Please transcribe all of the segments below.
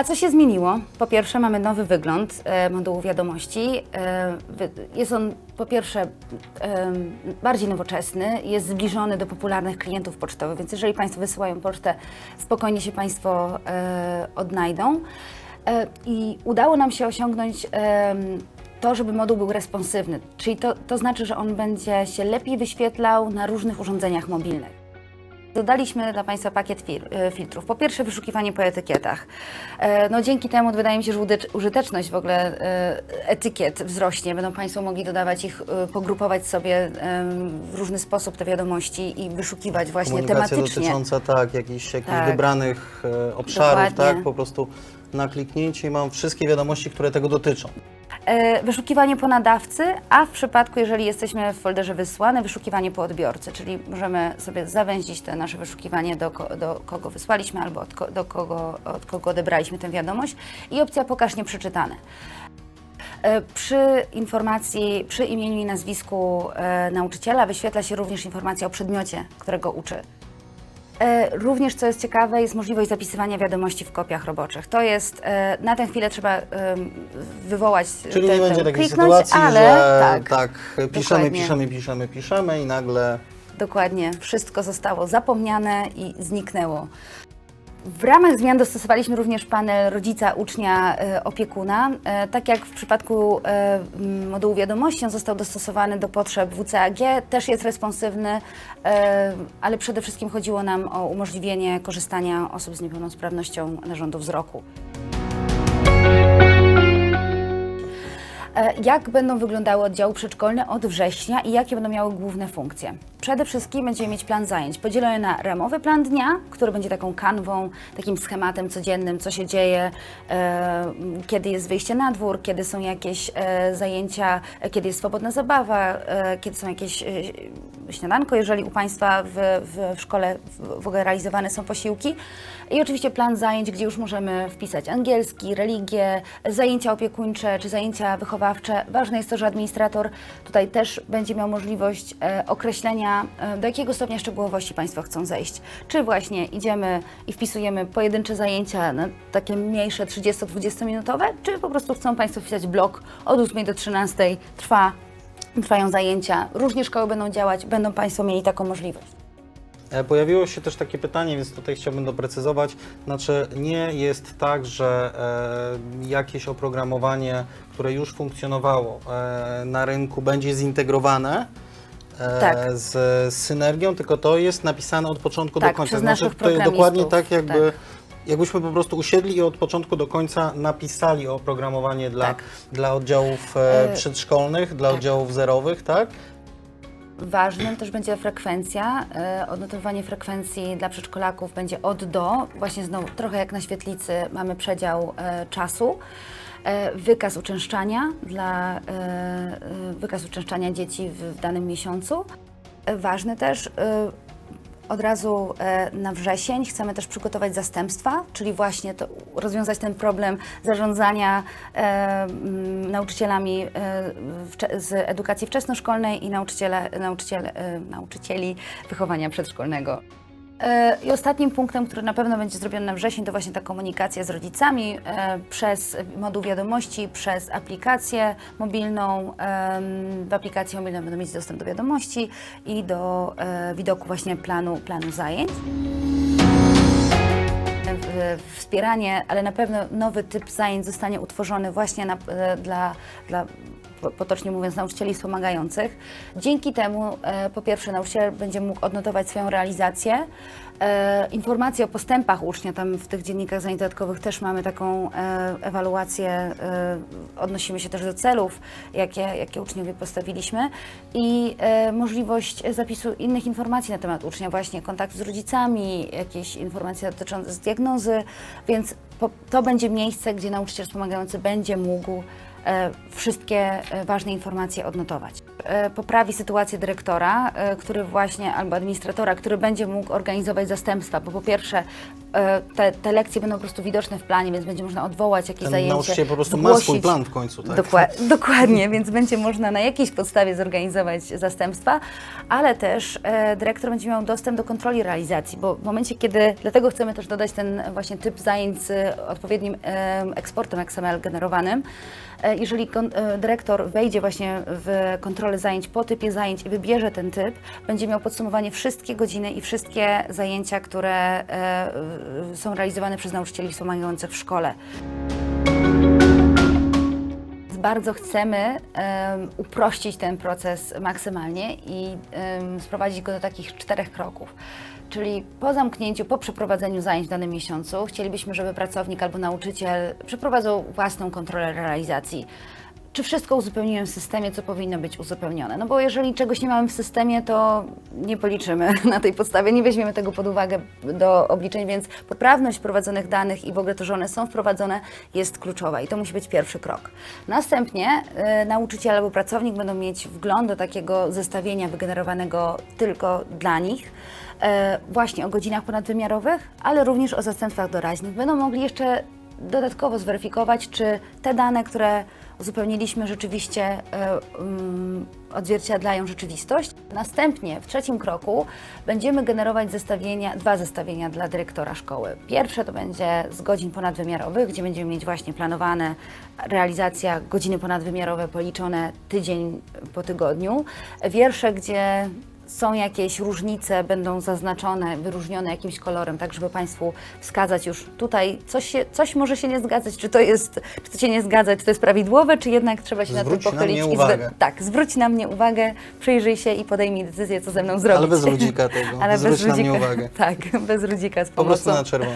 A co się zmieniło? Po pierwsze, mamy nowy wygląd e, modułu wiadomości. E, jest on po pierwsze bardziej nowoczesny, jest zbliżony do popularnych klientów pocztowych, więc jeżeli Państwo wysyłają pocztę, spokojnie się Państwo e, odnajdą. I udało nam się osiągnąć to, żeby moduł był responsywny, czyli to, to znaczy, że on będzie się lepiej wyświetlał na różnych urządzeniach mobilnych. Dodaliśmy dla Państwa pakiet fil- e, filtrów. Po pierwsze wyszukiwanie po etykietach. E, No, dzięki temu wydaje mi się, że użyteczność w ogóle e, etykiet wzrośnie. Będą Państwo mogli dodawać ich, pogrupować sobie w różny sposób te wiadomości i wyszukiwać właśnie tematycznie. dotycząca tak, jakichś, jakichś Tak. wybranych obszarów, Dokładnie. tak? Po prostu na kliknięcie i mam wszystkie wiadomości, które tego dotyczą. E, Wyszukiwanie po nadawcy, a w przypadku, jeżeli jesteśmy w folderze wysłane, wyszukiwanie po odbiorcy, czyli możemy sobie zawęzić to nasze wyszukiwanie do, do kogo wysłaliśmy albo od, do kogo, od kogo odebraliśmy tę wiadomość i opcja pokaż nieprzeczytane. E, Przy informacji, przy imieniu i nazwisku e, nauczyciela wyświetla się również informacja o przedmiocie, którego uczy. E, Również, co jest ciekawe, jest możliwość zapisywania wiadomości w kopiach roboczych. To jest, e, na tę chwilę trzeba wywołać Czyli tę- nie będzie takiej kliknąć, sytuacji, ale że tak, tak, piszemy, dokładnie. piszemy, piszemy, piszemy i nagle Dokładnie, wszystko zostało zapomniane i zniknęło. W ramach zmian dostosowaliśmy również panel rodzica, ucznia, e, opiekuna. E, tak jak w przypadku e, modułu wiadomości, on został dostosowany do potrzeb WCAG, też jest responsywny, ale przede wszystkim chodziło nam o umożliwienie korzystania osób z niepełnosprawnością narządu wzroku. Jak będą wyglądały oddziały przedszkolne od września i jakie będą miały główne funkcje? Przede wszystkim będziemy mieć plan zajęć podzielony na ramowy plan dnia, który będzie taką kanwą, takim schematem codziennym, co się dzieje, e, kiedy jest wyjście na dwór, kiedy są jakieś e, zajęcia, e, kiedy jest swobodna zabawa, e, kiedy są jakieś e, śniadanko, jeżeli u Państwa w, w, w szkole w, w ogóle realizowane są posiłki. I oczywiście plan zajęć, gdzie już możemy wpisać angielski, religię, zajęcia opiekuńcze czy zajęcia wychowawcze. Ważne jest to, że administrator tutaj też będzie miał możliwość e, określenia, e, do jakiego stopnia szczegółowości Państwo chcą zejść. Czy właśnie idziemy i wpisujemy pojedyncze zajęcia, na takie mniejsze 30-20 minutowe, czy po prostu chcą Państwo wpisać blok od 8 do 13 trwa, trwają zajęcia. Różnie szkoły będą działać, będą Państwo mieli taką możliwość. E, Pojawiło się też takie pytanie, więc tutaj chciałbym doprecyzować. Znaczy, nie jest tak, że e, jakieś oprogramowanie, które już funkcjonowało e, na rynku, będzie zintegrowane e, Tak. z, synergią, tylko to jest napisane od początku Tak, do końca. przez znaczy, naszych to jest dokładnie programistów, tak, jakby. tak. Jakbyśmy po prostu usiedli i od początku do końca napisali oprogramowanie dla, Tak. dla oddziałów e, E, przedszkolnych, dla tak. oddziałów zerowych, tak? Ważnym też będzie frekwencja. E, Odnotowanie frekwencji dla przedszkolaków będzie od do. Właśnie znowu trochę jak na świetlicy mamy przedział e, czasu. E, Wykaz uczęszczania dla e, e, wykaz uczęszczania dzieci w, danym miesiącu. Ważne też od razu na wrzesień chcemy też przygotować zastępstwa, czyli właśnie to, rozwiązać ten problem zarządzania nauczycielami z edukacji wczesnoszkolnej i nauczyciele, e, nauczycieli wychowania przedszkolnego. E, I ostatnim punktem, który na pewno będzie zrobiony na wrzesień, to właśnie ta komunikacja z rodzicami e, przez moduł wiadomości, przez aplikację mobilną. W aplikacji mobilnej będą mieć dostęp do wiadomości i do e, widoku właśnie planu, planu zajęć. Wspieranie, ale na pewno nowy typ zajęć zostanie utworzony właśnie na, dla, dla potocznie mówiąc, nauczycieli wspomagających. Dzięki temu, e, po pierwsze, nauczyciel będzie mógł odnotować swoją realizację, e, informacje o postępach ucznia, tam w tych dziennikach zajęć dodatkowych też mamy taką e, ewaluację, odnosimy się też do celów, jakie, jakie uczniowie postawiliśmy i możliwość zapisu innych informacji na temat ucznia, właśnie kontakt z rodzicami, jakieś informacje dotyczące diagnozy, więc to będzie miejsce, gdzie nauczyciel wspomagający będzie mógł wszystkie e, ważne informacje odnotować. E, Poprawi sytuację dyrektora, e, który właśnie, albo administratora, który będzie mógł organizować zastępstwa, bo po pierwsze e, te, te lekcje będą po prostu widoczne w planie, więc będzie można odwołać jakieś Ten zajęcie. nauczyciel po prostu ma zgłosić. swój plan w końcu, tak? Dokła- dokładnie, więc będzie można na jakiejś podstawie zorganizować zastępstwa, ale też e, dyrektor będzie miał dostęp do kontroli realizacji, bo w momencie, kiedy, dlatego chcemy też dodać ten właśnie typ zajęć z odpowiednim e, eksportem XML generowanym, e, jeżeli kon, e, dyrektor wejdzie właśnie w kontrolę zajęć po typie zajęć i wybierze ten typ, będzie miał podsumowanie wszystkie godziny i wszystkie zajęcia, które e, e, są realizowane przez nauczycieli wspomagających w szkole bardzo chcemy em, uprościć ten proces maksymalnie i em, sprowadzić go do takich czterech kroków. Czyli po zamknięciu, po przeprowadzeniu zajęć w danym miesiącu, chcielibyśmy, żeby pracownik albo nauczyciel przeprowadzał własną kontrolę realizacji. Czy wszystko uzupełniłem w systemie, co powinno być uzupełnione? No bo jeżeli czegoś nie mamy w systemie, to nie policzymy na tej podstawie, nie weźmiemy tego pod uwagę do obliczeń, więc poprawność wprowadzonych danych i w ogóle to, że one są wprowadzone, jest kluczowa i to musi być pierwszy krok. Następnie y, nauczyciel albo pracownik będą mieć wgląd do takiego zestawienia wygenerowanego tylko dla nich, e, właśnie o godzinach ponadwymiarowych, ale również o zastępstwach doraźnych. Będą mogli jeszcze dodatkowo zweryfikować, czy te dane, które uzupełniliśmy, rzeczywiście e, mm, odzwierciedlają rzeczywistość. Następnie w trzecim kroku będziemy generować zestawienia, dwa zestawienia dla dyrektora szkoły. Pierwsze to będzie z godzin ponadwymiarowych, gdzie będziemy mieć właśnie planowane realizacja godziny ponadwymiarowe policzone tydzień po tygodniu. Wiersze, gdzie są jakieś różnice, będą zaznaczone, wyróżnione jakimś kolorem, tak żeby Państwu wskazać już tutaj, coś, się, coś może się nie zgadzać, czy to jest, czy to się nie zgadza, czy to jest prawidłowe, czy jednak trzeba się Zwróć na na tym pochylić. mnie i zwe- uwagę. tak, zwróć na mnie uwagę, przyjrzyj się i podejmij decyzję, co ze mną zrobić. Ale bez ludzika tego. Ale Zwróć bez na mnie ludzika. uwagę. Tak, bez ludzika z Po prostu pomocą. na czerwono.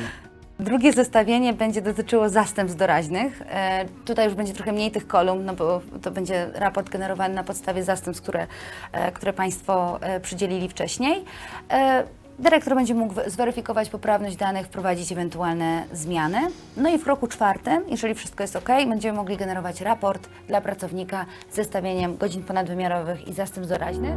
Drugie zestawienie będzie dotyczyło zastępstw doraźnych. E, tutaj już będzie trochę mniej tych kolumn, no bo to będzie raport generowany na podstawie zastępstw, które, e, które Państwo e, przydzielili wcześniej. E, Dyrektor będzie mógł zweryfikować poprawność danych, wprowadzić ewentualne zmiany. No i w kroku czwartym, jeżeli wszystko jest ok, będziemy mogli generować raport dla pracownika z zestawieniem godzin ponadwymiarowych i zastępstw doraźnych.